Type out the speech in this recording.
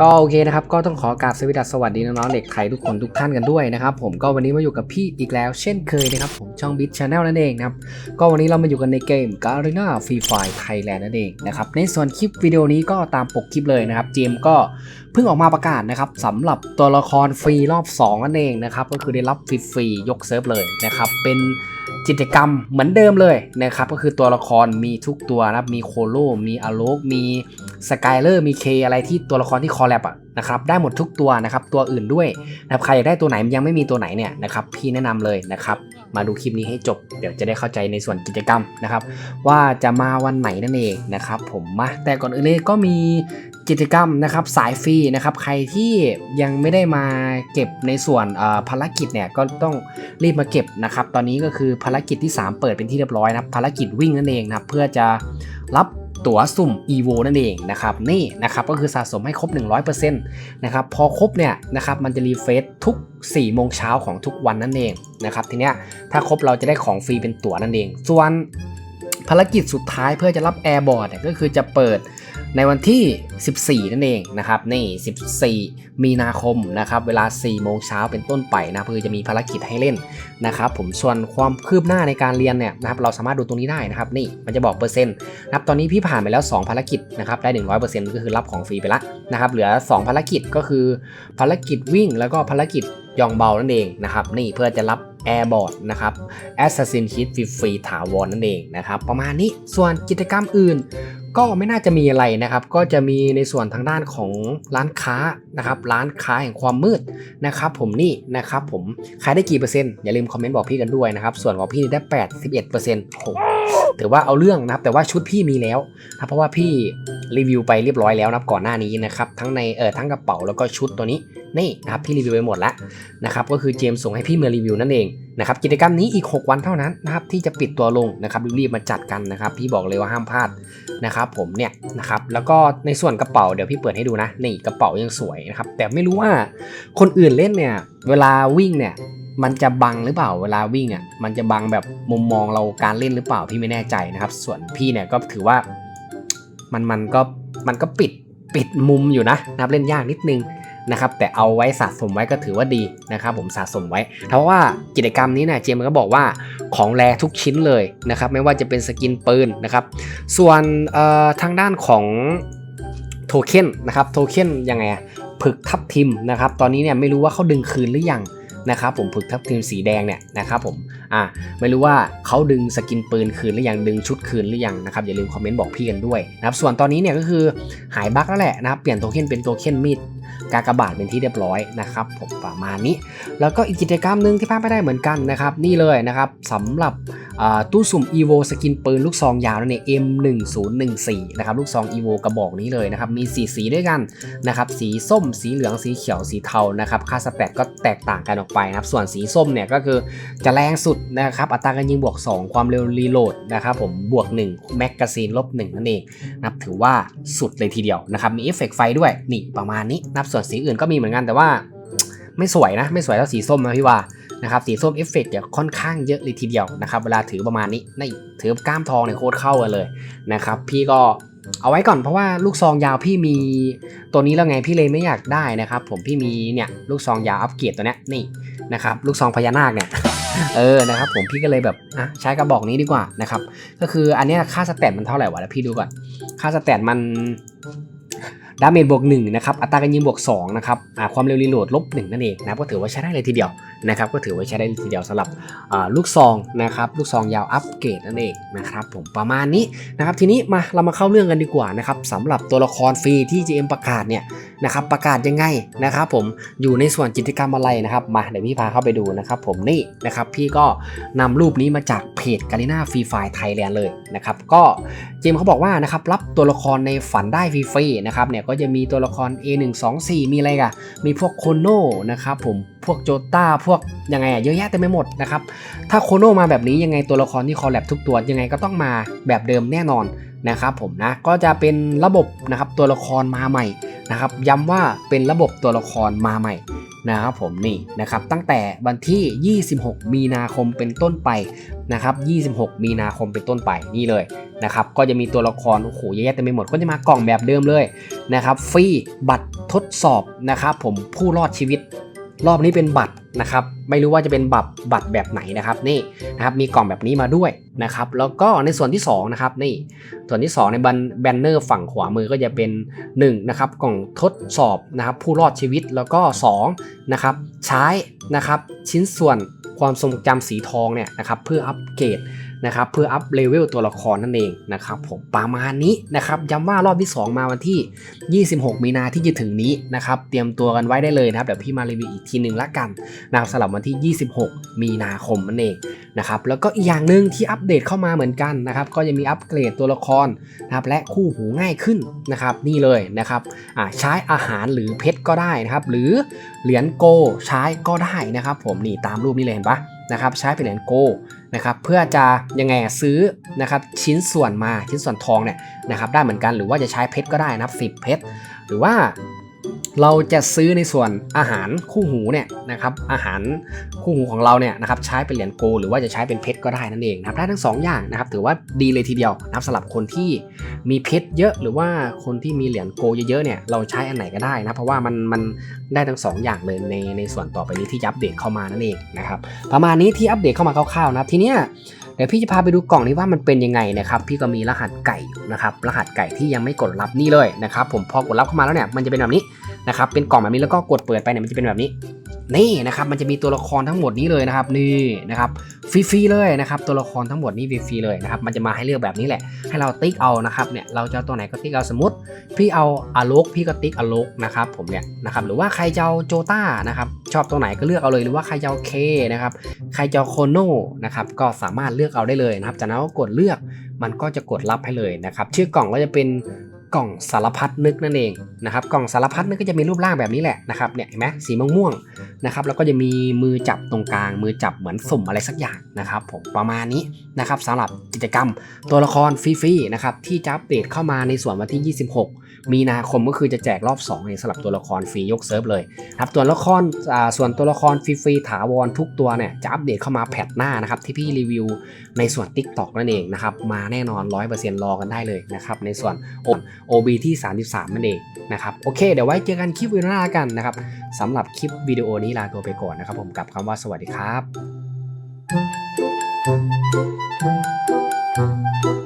ก็โอเคนะครับ ก็ต้องขอกราบสวัสดีสวัสดีน้องๆเด็กไทยทุกคนทุกท่านกันด้วยนะครับผมก็วันนี้มาอยู่กับพี่อีกแล้ว เช่นเคยนะครับผมช่องบิ t ชาแนลนั่นเองนะครับก็วันนี้เรามาอยู่กันในเกม Garena Free Fire Thailand นั่นเองนะครับในส่วนคลิปวิดีโอนี้ก็ตามปกคลิปเลยนะครับเจมก็เพิ่งออกมาประกาศนะครับสำหรับตัวละครฟรีรอบ 2 นั่นเองนะครับก็คือได้รับฟรีๆยกเซิร์ฟเลยนะครับเป็น กิจกรรมเหมือนเดิมเลยนะครับก็คือตัวละครมีทุกตัวนะครับมีโคโลมีอโลกมีสกายเลอร์มีเคอะไรที่ตัวละครที่คอลแลบอะนะครับได้หมดทุกตัวนะครับตัวอื่นด้วยนะครับใครอยากได้ตัวไหนยังไม่มีตัวไหนเนี่ยนะครับพี่แนะนำเลยนะครับมาดูคลิปนี้ให้จบ เดี๋ยวจะได้เข้าใจในส่วนกิจกรรมนะครับว่าจะมาวันไหนนั่นเองนะครับผมมาแต่ก่อนอื่นเลยก็มี กิจกรรมนะครับสายฟรีนะครับใครที่ยังไม่ได้มาเก็บในส่วนภารกิจเนี่ยก็ต้องรีบมาเก็บนะครับตอนนี้ก็คือภารกิจที่ 3 เปิดเป็นที่เรียบร้อยนะครับภารกิจวิ่งนั่นเองนะครับเพื่อจะรับตั๋วสุ่ม EVO นั่นเองนะครับนี่นะครับก็คือสะสมให้ครบ 100%นะครับพอครบเนี่ยนะครับมันจะรีเฟรชทุก4โมงเช้าของทุกวันนั่นเองนะครับทีเนี้ยถ้าครบเราจะได้ของฟรีเป็นตั๋วนั่นเอง ส่วนภารกิจสุดท้ายเพื่อจะรับแอร์บอร์ดก็คือจะเปิด ในวันที่ 14 นั่นเองนะครับนี่14 มีนาคมนะครับเวลา 4 โมงเช้าเป็นต้นไปนะเพื่อจะมีภารกิจให้เล่นนะครับผมส่วนความคืบหน้าในการเรียนเนี่ยนะครับเราสามารถดูตรงนี้ได้นะครับนี่มันจะบอกเปอร์เซ็นต์นะครับตอนนี้พี่ผ่านไปแล้ว 2 ภารกิจนะครับได้ 100%ก็คือรับของฟรีไปละนะครับเหลือ 2 ภารกิจก็คือภารกิจวิ่งแล้วก็ภารกิจยองเบานั่นเองนะครับนี่เพื่อจะรับ Airbot นะครับ Assassin Creed ฟรีถาวรนั่นเองนะครับประมาณนี้ส่วนกิจกรรมอื่น ก็ไม่น่าจะมีอะไรนะครับ ก็จะมีในส่วนทางด้านของร้านค้านะครับ ร้านค้าแห่งความมืดนะครับ ผมนี่นะครับ ผมขายได้กี่เปอร์เซ็นต์อย่าลืมคอมเมนต์บอกพี่กันด้วยนะครับ ส่วนของพี่นี่ได้81เปอร์เซ็นต์โหถือว่าเอาเรื่องนะครับแต่ว่าชุดพี่มีแล้วนะเพราะว่าพี่รีวิวไปเรียบร้อยแล้วนะก่อนหน้านี้นะครับทั้งในเออทั้งกระเป๋าแล้วก็ชุดตัวนี้ นี่นะครับพี่รีวิวไปหมดแล้วนะครับก็คือเจมส่งให้พี่มารีวิวนั่นเองนะครับกิจกรรมนี้อีก 6 วันเท่านั้นนะครับที่จะปิดตัวลงนะครับรีบมาจัดกันนะครับ พี่บอกเลยว่าห้ามพลาดนะครับผมเนี่ยนะครับแล้วก็ในส่วนกระเป๋าเดี๋ยวพี่เปิดให้ดูนะนี่กระเป๋ายังสวยนะครับแต่ไม่รู้ว่าคนอื่นเล่นเนี่ยเวลาวิ่งเนี่ยมันจะบังหรือเปล่าเวลาวิ่งอะมันจะบังแบบมุมมองเราการเล่นหรือเปล่าพี่ไม่แน่ใจนะครับ ส่วนพี่เนี่ยก็ถือว่ามันมันก็มันก็ปิดปิดมุมอยู่นะนะครับเล่นยากนิดนึง นะครับแต่เอาไว้สะสมไว้ก็ถือว่าดีนะครับผมสะสมไว้เพราะว่ากิจกรรมนี้นี่ยเจมส์ก็บอกว่าของแรทุกชิ้นเลยนะครับไม่ว่าจะเป็นสกินปืนนะครับส่วนทางด้านของโทเค็นนะครับโทเค็นยังไงอะผึกทับทิมนะครับตอนนี้เนี่ยไม่รู้ว่าเขาดึงคืนหรือยังนะครับผมผึกทับทิมสีแดงเนี่ยนะครับผมอ่าไม่รู้ว่าเขาดึงสกินปืนคืนหรือยังดึงชุดคืนหรือยังนะครับอย่าลืมคอมเมนต์บอกพี่กันด้วยนะครับส่วนตอนนี้เนี่ยก็คือหายบั๊กแล้วแหละนะครับเปลี่ยนโทเค็นเป็นโทเค็นมีด กากบาทเป็นที่เรียบร้อยนะครับผมประมาณนี้ แล้วก็อีกกิจกรรมหนึ่งที่พลาดไม่ได้เหมือนกันนะครับ นี่เลยนะครับสำหรับ ตู้สุ่ม EVO สกินปืนลูกซองยาวนั่นเอง M1014 นะครับลูกซอง EVO กระบอกนี้เลยนะครับมีสีสีด้วยกันนะครับสีส้ม สีเหลืองสีเขียวสีเทานะครับค่าสแตทก็แตกต่างกันออกไปนะครับส่วนสีส้มเนี่ยก็คือจะแรงสุดนะครับอัตราการยิงบวก 2 ความเร็วรีโหลดนะครับผมบวก1แมกกาซีนลบ1นั่นเองนะครับถือว่าสุดเลยทีเดียวนะครับมีเอฟเฟกต์ไฟด้วยนี่ประมาณนี้นับส่วนสีอื่นก็มีเหมือนกันแต่ว่า ไม่สวยนะ ไม่สวยเท่าสีส้มนะพี่ว่า นะครับสีส้มเอฟเฟกต์เนี่ยค่อนข้างเยอะเลยทีเดียวนะครับเวลาถือประมาณนี้นี่ถือกล้ามทองเนี่ยโคตรเข้ากันเลยนะครับพี่ก็เอาไว้ก่อนเพราะว่าลูกซองยาวพี่มีตัวนี้แล้วไงพี่เลยไม่อยากได้นะครับ ผมพี่มีเนี่ยลูกซองยาวอัปเกรดตัวเนี้ยนี่นะครับลูกซองพญานาคเนี่ยเออนะครับผมพี่ก็เลยแบบอะใช้กระบอกนี้ดีกว่านะครับก็คืออันนี้ค่าสแตทมันเท่าไหร่วะแล้วพี่ดูก่อนค่าสแตทมันดาเมจบวก1นะครับอัตราการยิงบวก2นะครับความเร็วรีโหลดลบ1นั่นเองนะก็ถือว่าใช้ได้เลยทีเดียว นะครับก็ถือว่าใช้ได้ทีเดียวสำหรับลูกซองนะครับลูกซองยาวอัปเกรดนั่นเองนะครับผมประมาณนี้นะครับทีนี้มาเรามาเข้าเรื่องกันดีกว่านะครับสำหรับตัวละครฟรีที่ GM ประกาศเนี่ยนะครับประกาศยังไงนะครับผมอยู่ในส่วนกิจกรรมอะไรนะครับมาเดี๋ยวพี่พาเข้าไปดูนะครับผมนี่นะครับพี่ก็นำรูปนี้มาจากเพจกาลิน่าฟรีไฟไทยแลนด์เลยนะครับก็เจมเขาบอกว่านะครับรับตัวละครในฝันได้ฟรีๆนะครับเนี่ยก็จะมีตัวละคร A124 มีอะไรกันมีพวกโคโนนะครับผม พวกโจต้าพวกยังไงอะเยอะแยะเต็มไปหมดนะครับ ถ้าโคโนมาแบบนี้ยังไงตัวละครที่คอลแลบทุกตัวยังไงก็ต้องมาแบบเดิมแน่นอนนะครับผมนะก็จะเป็นระบบนะครับตัวละครมาใหม่นะครับย้ำว่าเป็นระบบตัวละครมาใหม่นะครับผมนี่นะครับตั้งแต่วันที่ 26 มีนาคมเป็นต้นไปนะครับ 26 มีนาคมเป็นต้นไปนี่เลยนะครับก็จะมีตัวละครโอ้โหเยอะแยะเต็มไปหมดก็จะมากล่องแบบเดิมเลยนะครับฟรีบัตรทดสอบนะครับผมผู้รอดชีวิต รอบนี้เป็นบัตรนะครับ ไม่รู้ว่าจะเป็นบัตรบัตรแบบไหนนะครับ นี่นะครับมีกล่องแบบนี้มาด้วยนะครับ แล้วก็ในส่วนที่2นะครับนี่ส่วนที่ 2 ในบันแบนเนอร์ฝั่งขวามือก็จะเป็น1นะครับกล่องทดสอบนะครับผู้รอดชีวิตแล้วก็2นะครับใช้นะครับชิ้นส่วน ความทรงจำสีทองเนี่ยนะครับเพื่ออัปเกรดนะครับเพื่ออัพเลเวลตัวละครนั่นเองนะครับผมประมาณนี้นะครับย้ำว่ารอบที่ 2 มาวันที่ 26 มีนาที่จะถึงนี้นะครับเตรียมตัวกันไว้ได้เลยนะครับเดี๋ยวพี่มารีวิวอีกทีหนึ่งละกันนะครับสำหรับวันที่ 26 มีนาคมนั่นเองนะครับแล้วก็อีกอย่างหนึ่งที่อัปเดตเข้ามาเหมือนกันนะครับก็จะมีอัปเกรดตัวละครนะครับและคู่หูง่ายขึ้นนะครับนี่เลยนะครับอ่าใช้อาหารหรือเพชรก็ได้นะครับหรือ เหรียญโกใช้ก็ได้นะครับผมนี่ตามรูปนี้เลยเห็นปะนะครับใช้เป็นเหรียญโกนะครับเพื่อจะยังไงซื้อนะครับชิ้นส่วนมาชิ้นส่วนทองเนี่ยนะครับได้เหมือนกันหรือว่าจะใช้เพชรก็ได้นะครับ10เพชรหรือว่า เราจะซื้อในส่วนอาหารคู่หูเนี่ยนะครับอาหารคู่หูของเราเนี่ยนะครับใช้เป็นเหรียญโกหรือว่าจะใช้เป็นเพชรก็ได้นั่นเองนะครับได้ทั้งสองอย่างนะครับถือว่าดีเลยทีเดียวนะครับสำหรับคนที่มีเพชรเยอะ หรือว่าคนที่มีเหรียญโกเยอะๆเนี่ยเราใช้อันไหนก็ได้นะเพราะว่ามันมันได้ทั้งสองอย่างเลยในในส่วนต่อไปนี้ที่อัปเดตเข้ามานั่นเองนะครับประมาณนี้ที่อัปเดตเข้ามาคร่าวๆนะครับทีเนี้ยเดี๋ยวพี่จะพาไปดูกล่องนี้ว่ามันเป็นยังไงนะครับพี่ก็มีรหัสไก่อยู่นะครับรหัสไก่ที่ยังไม่กดรับนี่เลยนะครับผมพอกดรับเข้ามาแล้วเนี่ยมันจะเป็นแบบนี้ นะครับเป็นกล่องแบบนี้แล้วก็กดเปิดไปเนี่ยมันจะเป็นแบบนี้นี่นะครับมันจะมีตัวละครทั้งหมดนี้เลยนะครับนี่นะครับฟรีๆเลยนะครับตัวละครทั้งหมดนี้ฟรีๆเลยนะครับมันจะมาให้เลือกแบบนี้แหละ ให้เราติ๊กเอานะครับเนี่ยเราจะตัวไหนก็ติ๊กเอาสมมติ พี่เอาอาโลกพี่ก็ติ๊กอาโลกนะครับผมเนี่ยนะครับหรือว่าใครจะเอาโจต้านะครับชอบตัวไหนก็เลือกเอาเลยหรือว่าใครจะเอาเคนะครับใครจะเอาโคโนนะครับก็สามารถเลือกเอาได้เลยนะครับจากนั้นก็กดเลือกมันก็จะกดรับให้เลยนะครับชื่อกล่องก็จะเป็น กล่องสารพัดนึกนั่นเองนะครับกล่องสารพัดนึกก็จะมีรูปร่างแบบนี้แหละนะครับเนี่ยเห็นไหมสีม่วงๆนะครับแล้วก็จะมีมือจับตรงกลาง มือจับเหมือนสุ่มอะไรสักอย่างนะครับผมประมาณนี้นะครับสำหรับกิจกรรมตัวละครฟรีๆนะครับที่จะอัปเดตเข้ามาในส่วนวันที่ 26 มีนาคมก็คือจะแจกรอบ2ในสำหรับตัวละครฟรียกเซิร์ฟเลยครับตัวละครส่วนตัวละครฟรีๆถาวรทุกตัวเนี่ยจะอัปเดตเข้ามาแพทหน้านะครับที่พี่รีวิวในส่วน TikTok นั่นเองนะครับมาแน่นอน 100%รอกันได้เลยนะครับในส่วน OB ที่ 33 นั่นเองนะครับ โอเค เดี๋ยวไว้เจอกันคลิปวิดีโอหน้ากันนะครับสำหรับคลิปวิดีโอนี้ลาตัวไปก่อนนะครับ ผมกับคำว่าสวัสดีครับ